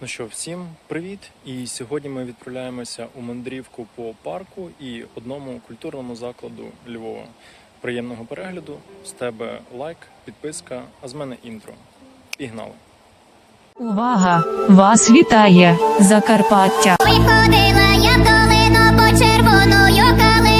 Ну що, всім привіт! І сьогодні ми відправляємося у мандрівку по парку і одному культурному закладу Львова. Приємного перегляду, з тебе лайк, підписка, а з мене інтро. Пігнали! Увага! Вас вітає Закарпаття! Ой, ходила я долину по червоною калину.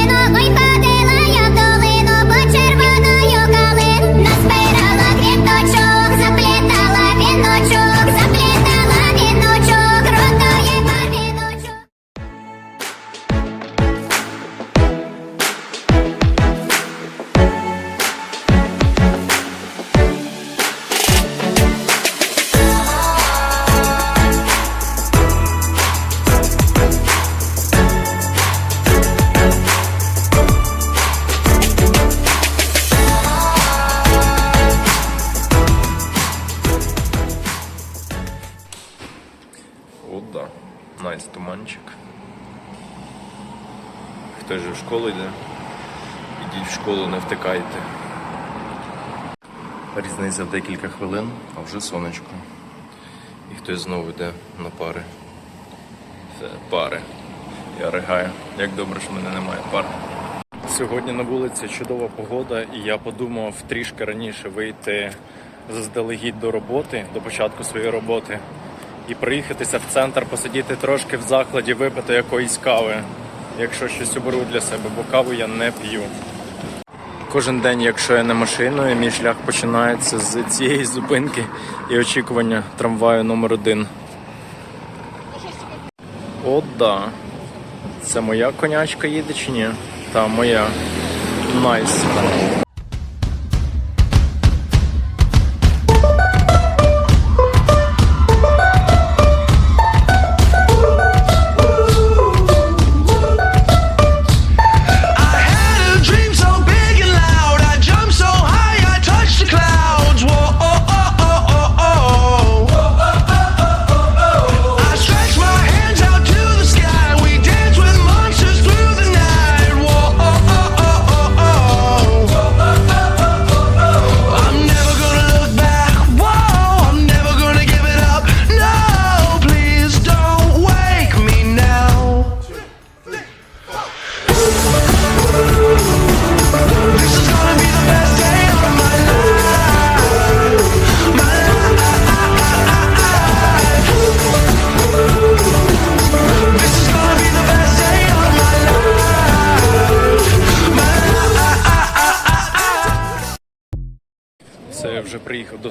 От да, найс туманчик. Хто ж в школу йде? Ідіть в школу, не втикайте. Різниця в декілька хвилин, а вже сонечко. І хтось знову йде на пари. Це пари. Я ригаю. Як добре, що мене немає пар. Сьогодні на вулиці чудова погода, і я подумав трішки раніше вийти заздалегідь до роботи, до початку своєї роботи, і приїхатися в центр, посидіти трошки в закладі, випити якоїсь кави, якщо щось оберу для себе, бо каву я не п'ю. Кожен день, якщо я не машиною, мій шлях починається з цієї зупинки і очікування трамваю номер один. О, да. Це моя конячка їде чи ні? Та моя. Найс. I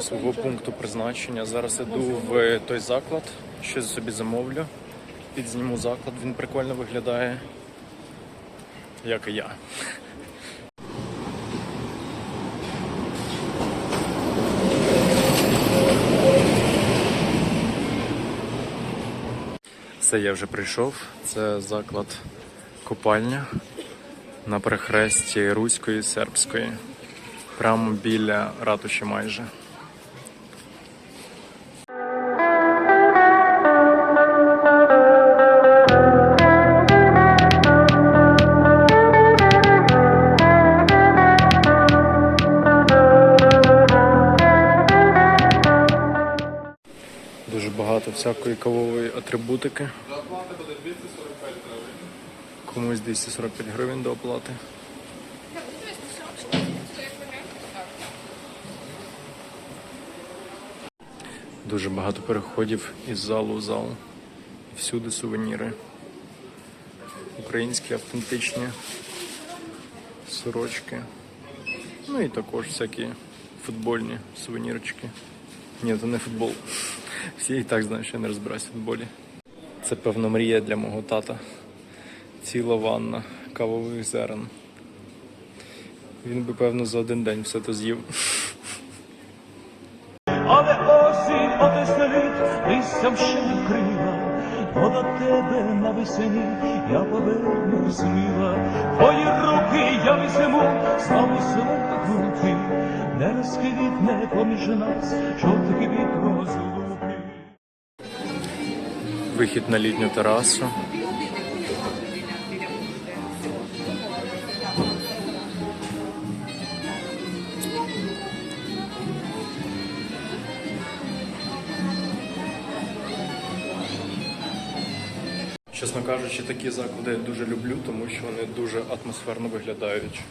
свого пункту призначення. Зараз іду в той заклад, щось собі замовлю. Підзніму заклад, він прикольно виглядає. Як і я. Все, я вже прийшов. Це заклад купальня на перехресті Руської і Сербської. Прямо біля ратуші майже. Всякої кавової атрибутики. Комусь 245 гривень до оплати. Дуже багато переходів із залу в зал. Всюди сувеніри. Українські автентичні сорочки. Ну і також всякі футбольні сувенірочки. Ні, це не футбол. Всі і так знають, що я не розбираюся в футболі. Це певно мрія для мого тата. Ціла ванна кавових зерен. Він би, певно, за один день все то з'їв. Але осінь отеселить, листям ще не вкрила, бо тебе навесені я поверну сміла. Твої руки я візьму, знову свої руки, не розквітне поміж нас, жовтий квіт розлуки. Вихід на літню терасу. Чесно кажучи, такі заклади я дуже люблю, тому що вони дуже атмосферно виглядають.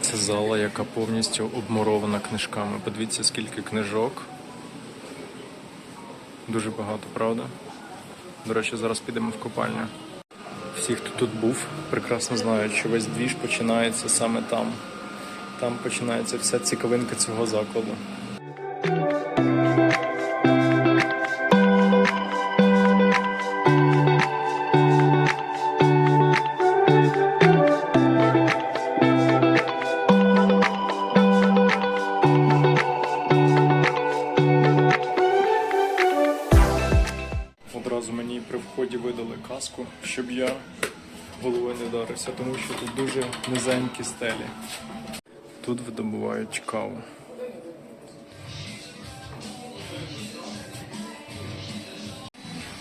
Це зала, яка повністю обмурована книжками. Подивіться, скільки книжок. Дуже багато, правда? До речі, зараз підемо в копальню. Всі, хто тут був, прекрасно знають, що весь двіж починається саме там. Там починається вся цікавинка цього закладу. Я головою не вдарився, тому що тут дуже низенькі стелі. Тут видобувають каву.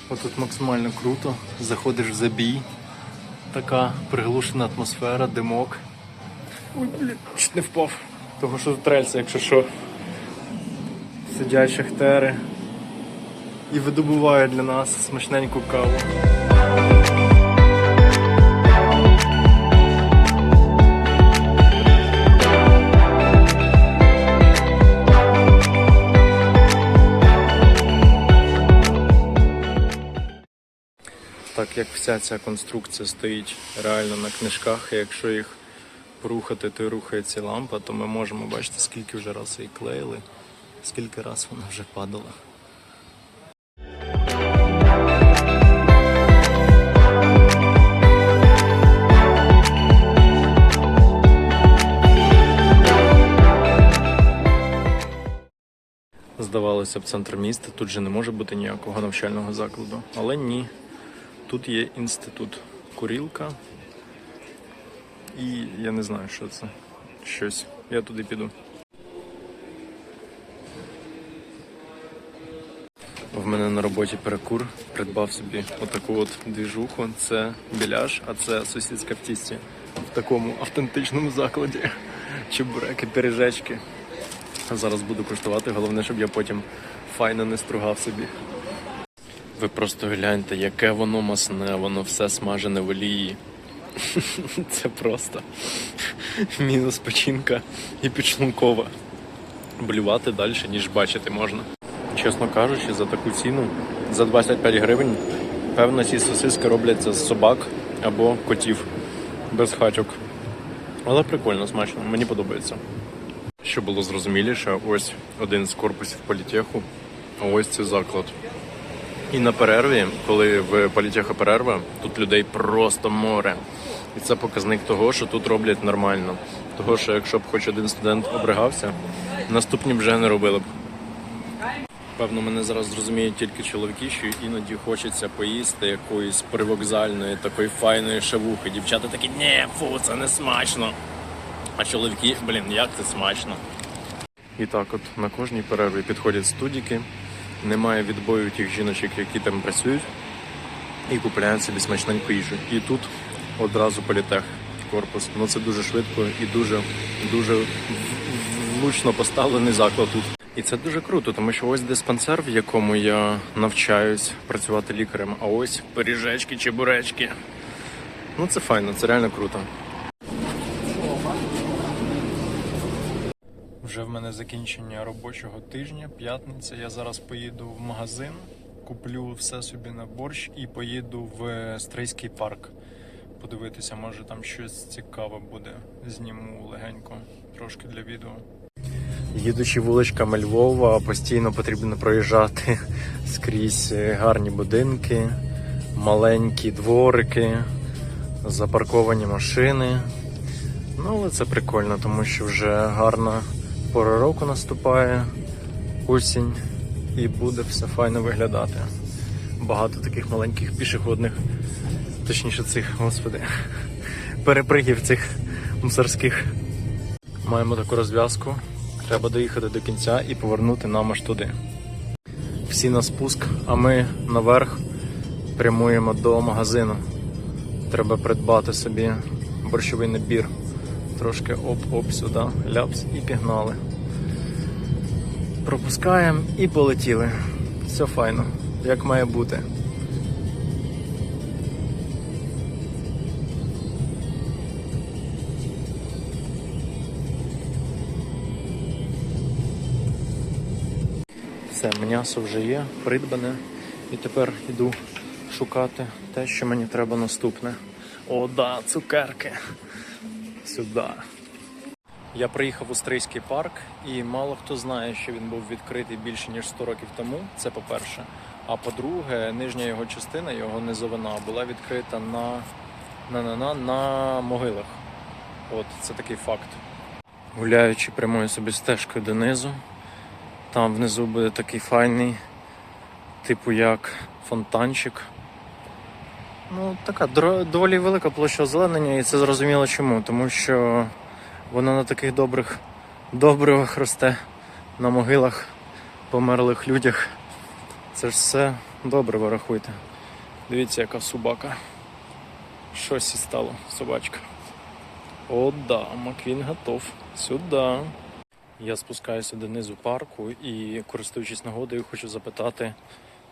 Отут максимально круто. Заходиш в забій. Така приглушена атмосфера, димок. Ой, блін, чуть не впав. Того що тут рельси, якщо що. Сидять шахтери і видобувають для нас смачненьку каву. Як вся ця конструкція стоїть реально на книжках, і якщо їх порухати, то рухається лампа, то ми можемо бачити, скільки вже раз її клеїли, скільки раз вона вже падала. Здавалося б, центр міста, тут же не може бути ніякого навчального закладу. Але ні. Тут є інститут курілка. І я не знаю, що це. Щось. Я туди піду. В мене на роботі перекур придбав собі отаку от двіжуху. Це біляш, а це сусідська в тісті. В такому автентичному закладі. Чебуреки, пиріжечки. Зараз буду куштувати, головне, щоб я потім файно не стругав собі. Ви просто гляньте, яке воно масне, воно все смажене в олії. Це просто мінус печінка і підшлункова. Блювати далі, ніж бачити можна. Чесно кажучи, за таку ціну, за 25 гривень, певно, ці сосиски робляться з собак або котів без хачок. Але прикольно, смачно, мені подобається. Щоб було зрозуміліше, ось один з корпусів політеху, а ось це заклад. І на перерві, коли в політеха перерва, тут людей просто море. І це показник того, що тут роблять нормально. Того, що якщо б хоч один студент обригався, наступні б вже не робили б. Певно, мене зараз зрозуміють тільки чоловіки, що іноді хочеться поїсти якоїсь привокзальної, такої файної шавухи. Дівчата такі, ні, фу, це не смачно. А чоловіки, блін, як це смачно. І так, от на кожній перерві підходять студіки, немає відбою тих жіночок, які там працюють, і купляють собі смачненьку їжу. І тут одразу політех корпус. Ну це дуже швидко і дуже, дуже влучно поставлений заклад тут. І це дуже круто, тому що ось диспансер, в якому я навчаюсь працювати лікарем, а ось пиріжечки, чебуречки. Ну це файно, це реально круто. Вже в мене закінчення робочого тижня, п'ятниця. Я зараз поїду в магазин, куплю все собі на борщ і поїду в Стрийський парк. Подивитися, може там щось цікаве буде. Зніму легенько, трошки для відео. Їдучи вуличками Львова, постійно потрібно проїжджати скрізь гарні будинки, маленькі дворики, запарковані машини. Ну, але це прикольно, тому що вже гарна пора року наступає, осінь, і буде все файно виглядати. Багато таких маленьких пішохідних, точніше цих, господи, перепригів цих мусорських. Маємо таку розв'язку. Треба доїхати до кінця і повернути нам аж туди. Всі на спуск, а ми наверх прямуємо до магазину. Треба придбати собі борщовий набір трошки оп-оп сюди, ляпс і пігнали. Пропускаємо і полетіли. Все файно, як має бути. Все, м'ясо вже є, придбане. І тепер йду шукати те, що мені треба наступне. О, да, цукерки! Сюди. Я приїхав в Острийський парк, і мало хто знає, що він був відкритий більше ніж 100 років тому. Це по-перше. А по-друге, нижня його частина, його низовина, була відкрита на, на, на, на, на могилах. От це такий факт. Гуляючи прямою собі стежкою донизу, там внизу буде такий файний, типу як фонтанчик. Ну, така доволі велика площа озеленення, і це зрозуміло чому. Тому що воно на таких добрих добривах росте на могилах померлих людях. Це ж все добре, ви рахуйте. Дивіться, яка собака. Щось і стало, собачка. О, да, Маквін готов. Сюди. Я спускаюся донизу парку і, користуючись нагодою, хочу запитати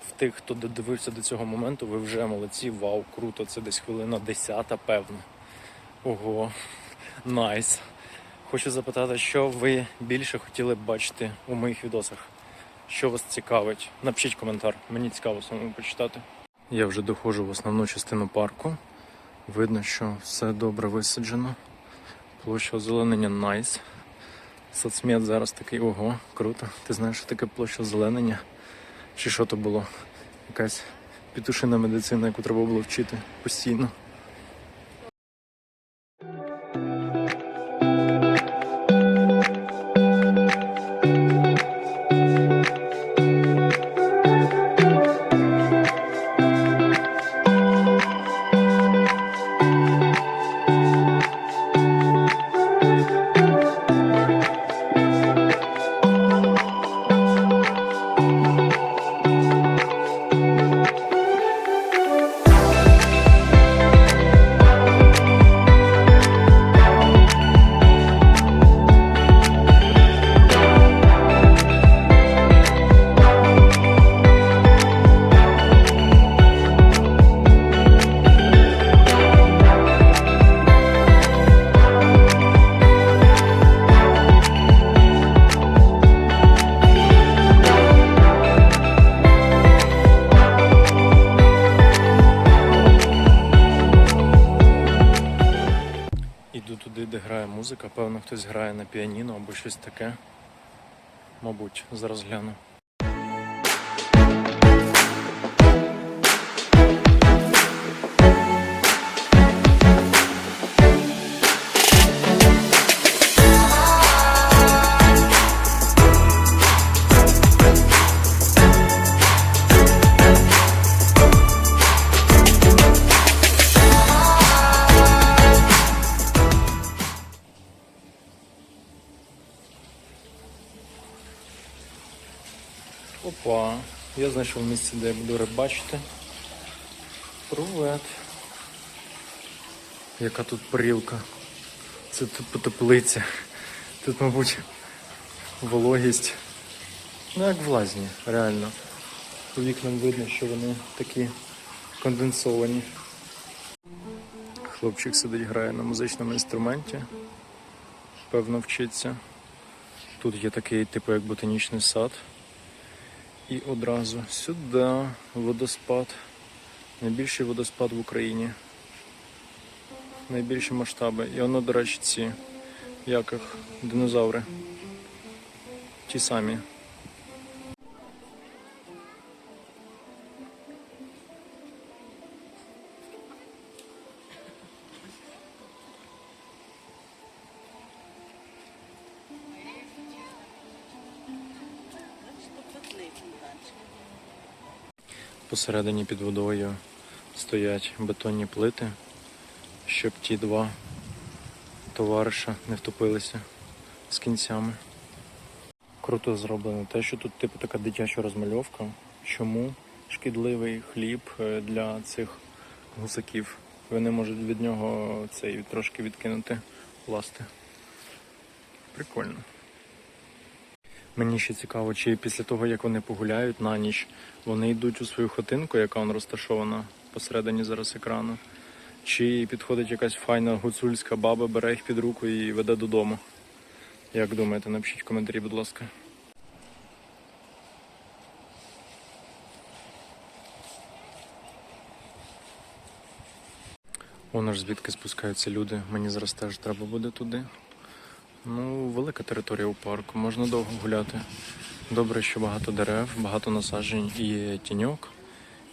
в тих, хто додивився до цього моменту, ви вже молодці, вау, круто, це десь хвилина десята, певно. Ого, найс. Хочу запитати, що ви більше хотіли б бачити у моїх відосах? Що вас цікавить? Напишіть коментар, мені цікаво самому почитати. Я вже доходжу в основну частину парку. Видно, що все добре висаджено. Площа озеленення найс. Соцмед зараз такий, ого, круто. Ти знаєш, що таке площа озеленення? Чи що то було? Якась петушина медицина, яку треба було вчити постійно. Музика. Певно, хтось грає на піаніно або щось таке. Мабуть, зараз гляну. Знайшов місце, де я буду рибачити. Привет. Яка тут парілка. Це типу теплиця. Тут, мабуть, вологість. Ну, як в лазні, реально. По вікнам видно, що вони такі конденсовані. Хлопчик сидить, грає на музичному інструменті. Певно, вчиться. Тут є такий, типу, як ботанічний сад. І одразу сюди водоспад. Найбільший водоспад в Україні. Найбільші масштаби. І воно, до речі, ці, як їх, динозаври. Ті самі. Посередині під водою стоять бетонні плити, щоб ті два товариша не втопилися з кінцями. Круто зроблено те, що тут типу така дитяча розмальовка. Чому шкідливий хліб е, для цих гусаків? Вони можуть від нього цей трошки відкинути ласти. Прикольно. Мені ще цікаво, чи після того, як вони погуляють на ніч, вони йдуть у свою хатинку, яка вон розташована посередині зараз екрану, чи підходить якась файна гуцульська баба, бере їх під руку і веде додому. Як думаєте, напишіть коментарі, будь ласка. Воно ж звідки спускаються люди. Мені зараз теж треба буде туди. Ну, велика територія у парку, можна довго гуляти. Добре, що багато дерев, багато насаджень і тіньок.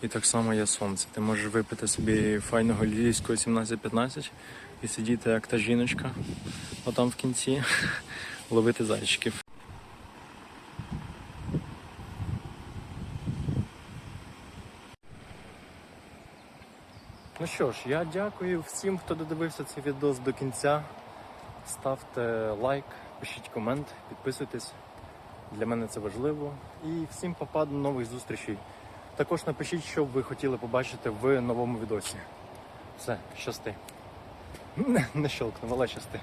І так само є сонце. Ти можеш випити собі файного львівського 17-15 і сидіти як та жіночка, отам в кінці, ловити зайчиків. Ну що ж, я дякую всім, хто додивився цей відео до кінця. Ставте лайк, пишіть комент, підписуйтесь. Для мене це важливо. І всім попаду до нових зустрічей. Також напишіть, що б ви хотіли побачити в новому відосі. Все, щасти. Не щелкнув, але щасти.